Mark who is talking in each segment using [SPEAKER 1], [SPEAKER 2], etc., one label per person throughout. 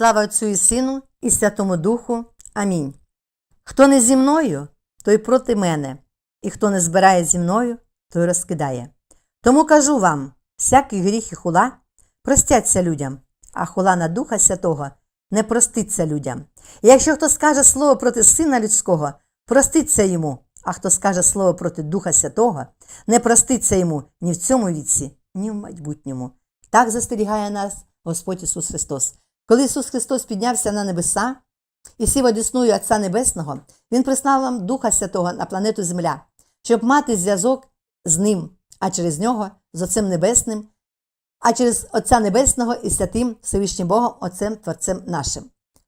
[SPEAKER 1] Слава Отцю і Сину, і Святому Духу. Амінь. Хто не зі мною, той проти мене, і хто не збирає зі мною, той розкидає. Тому кажу вам: всякий гріх і хула простяться людям, а хула на Духа Святого не проститься людям. І якщо хто скаже слово проти Сина людського, проститься йому, а хто скаже слово проти Духа Святого, не проститься йому ні в цьому віці, ні в майбутньому. Так застерігає нас Господь Ісус Христос. Коли Ісус Христос піднявся на небеса і сів одісною Отця Небесного, Він прислав нам Духа Святого на планету Земля, щоб мати зв'язок з Ним, а через нього з Отцем Небесним, а через Отця Небесного і святим Всевишнім Богом, Отцем Творцем нашим.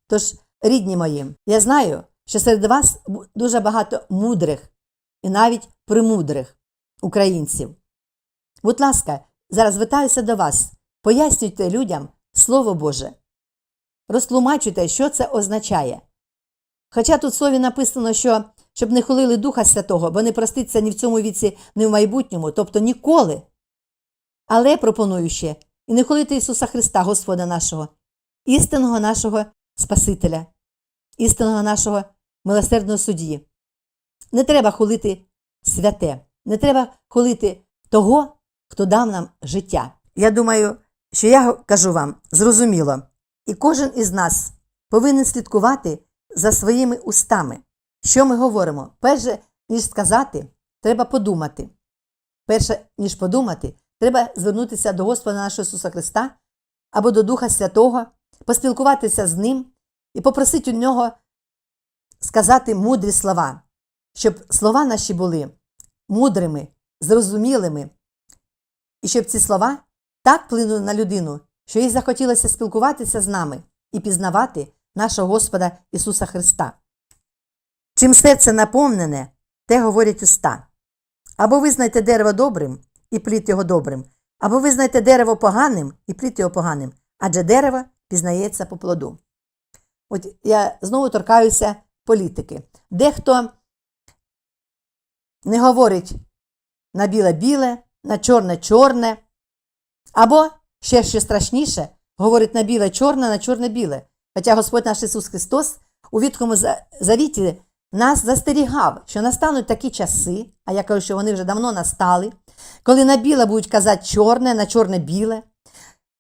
[SPEAKER 1] Тож, рідні мої, я знаю, що серед вас дуже багато мудрих і навіть премудрих українців. Будь ласка, зараз звертаюся до вас, пояснюйте людям Слово Боже. Розтлумачуйте, що це означає. Хоча тут слові написано, що щоб не хулили Духа Святого, бо не проститься ні в цьому віці, ні в майбутньому, тобто ніколи. Але пропоную ще і не хулити Ісуса Христа, Господа нашого, істинного нашого Спасителя, істинного нашого милосердного судді. Не треба хулити святе, не треба хулити того, хто дав нам життя. Я думаю, що я кажу вам зрозуміло, і кожен із нас повинен слідкувати за своїми устами. Що ми говоримо? Перше, ніж сказати, треба подумати. Перше, ніж подумати, треба звернутися до Господа нашого Ісуса Христа або до Духа Святого, поспілкуватися з Ним і попросити у нього сказати мудрі слова, щоб слова наші були мудрими, зрозумілими, і щоб ці слова так вплинули на людину, що їй захотілося спілкуватися з нами і пізнавати нашого Господа Ісуса Христа. Чим серце наповнене, те говорять уста. Або визнайте дерево добрим і плід його добрим, або визнайте дерево поганим і плід його поганим, адже дерево пізнається по плоду. От я знову торкаюся політики. Дехто не говорить на біле-біле, на чорне-чорне, або ще що страшніше, говорить на біле-чорне, на чорне-біле. Хоча Господь наш Ісус Христос у Віткому завіті нас застерігав, що настануть такі часи, а я кажу, що вони вже давно настали, коли на біле будуть казати чорне, на чорне біле,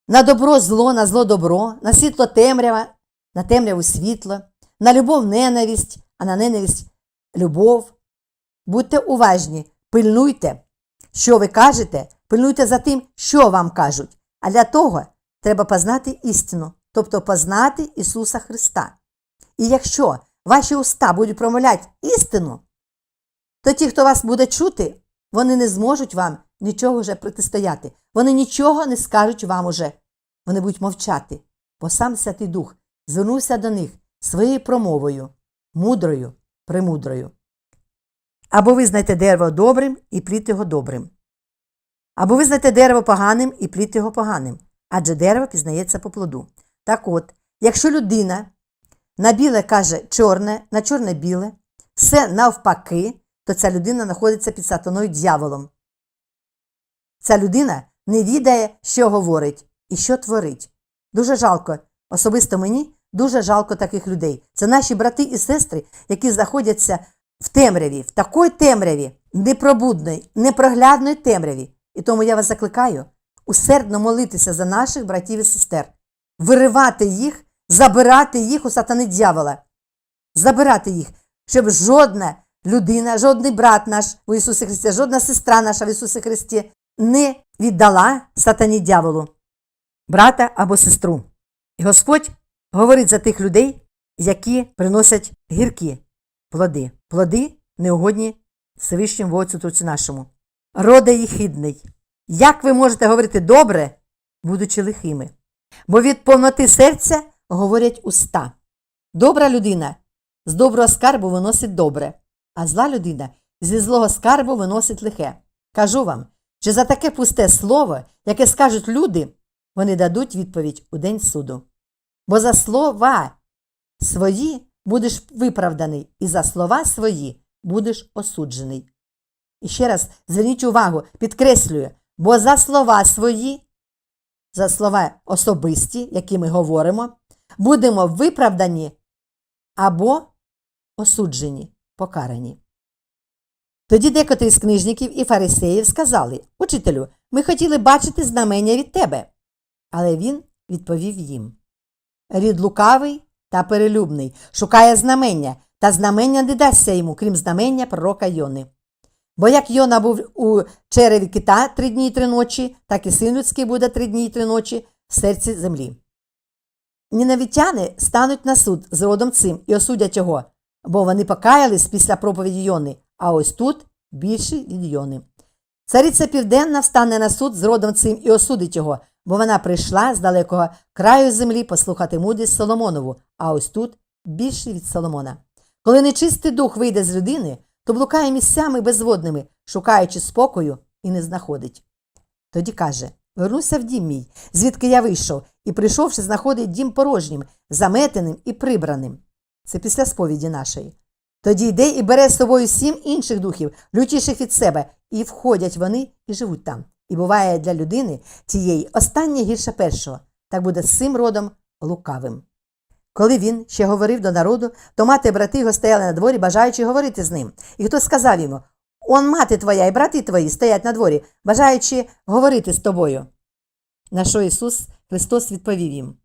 [SPEAKER 1] на добро зло, на зло добро, на світло темрява, на темряву світло, на любов ненависть, а на ненависть любов. Будьте уважні, пильнуйте, що ви кажете, пильнуйте за тим, що вам кажуть. А для того треба познати істину, тобто познати Ісуса Христа. І якщо ваші уста будуть промовляти істину, то ті, хто вас буде чути, вони не зможуть вам нічого вже протистояти. Вони нічого не скажуть вам уже. Вони будуть мовчати, бо сам Святий Дух звернувся до них своєю промовою, мудрою, премудрою. Або визнайте дерево добрим і плід його добрим. Або визнайте дерево поганим і плід його поганим, адже дерево пізнається по плоду. Так от, якщо людина на біле каже чорне, на чорне біле, все навпаки, то ця людина знаходиться під сатаною дьяволом. Ця людина не відає, що говорить і що творить. Дуже жалко, особисто мені дуже жалко таких людей. Це наші брати і сестри, які знаходяться в темряві, в такій темряві, непробудної, непроглядної темряві. І тому я вас закликаю усердно молитися за наших братів і сестер, виривати їх, забирати їх у сатани дьявола, забирати їх, щоб жодна людина, жодний брат наш в Ісусі Христі, жодна сестра наша в Ісусі Христі не віддала сатані дьяволу, брата або сестру. І Господь говорить за тих людей, які приносять гіркі плоди, плоди неугодні Всевишньому Отцю Творцю нашому. Роде їхідний. Як ви можете говорити добре, будучи лихими? Бо від повноти серця говорять уста. Добра людина з доброго скарбу виносить добре, а зла людина зі злого скарбу виносить лихе. Кажу вам, що за таке пусте слово, яке скажуть люди, вони дадуть відповідь у день суду. Бо за слова свої будеш виправданий, і за слова свої будеш осуджений. І ще раз зверніть увагу, підкреслюю, бо за слова свої, за слова особисті, які ми говоримо, будемо виправдані або осуджені, покарані. Тоді декотрі з книжників і фарисеїв сказали Учителю, ми хотіли бачити знамення від тебе. Але він відповів їм Рід лукавий та перелюбний, шукає знамення, та знамення не дасться йому, крім знамення пророка Йони. Бо як Йона був у череві кита три дні й три ночі, так і син людський буде три дні й три ночі в серці землі. Нінавітяни стануть на суд з родом цим і осудять його, бо вони покаялись після проповіді Йони, а ось тут більший від Йони. Цариця Південна встане на суд з родом цим і осудить його, бо вона прийшла з далекого краю землі послухати мудрість Соломонову, а ось тут більший від Соломона. Коли нечистий дух вийде з людини, то блукає місцями безводними, шукаючи спокою, і не знаходить. Тоді каже Вернуся в дім мій, звідки я вийшов, і прийшовши, знаходить дім порожнім, заметеним і прибраним. Це після сповіді нашої. Тоді йде і бере з собою сім інших духів, лютіших від себе, і входять вони і живуть там. І буває для людини тієї останнє гірше першого, так буде з цим родом лукавим. Коли він ще говорив до народу, то мати і брати його стояли на дворі, бажаючи говорити з ним. І хтось сказав йому Он мати твоя і брати твої стоять на дворі, бажаючи говорити з тобою. На що Ісус Христос відповів їм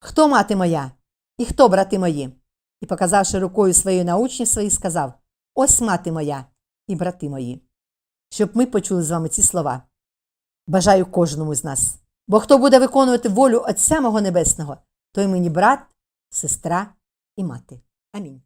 [SPEAKER 1] Хто мати моя? І хто брати мої? І, показавши рукою своєю на учнів своїх, сказав Ось мати моя і брати мої. Щоб ми почули з вами ці слова. Бажаю кожному з нас. Бо хто буде виконувати волю Отця мого Небесного, той мені брат, сестра і мати. Амінь.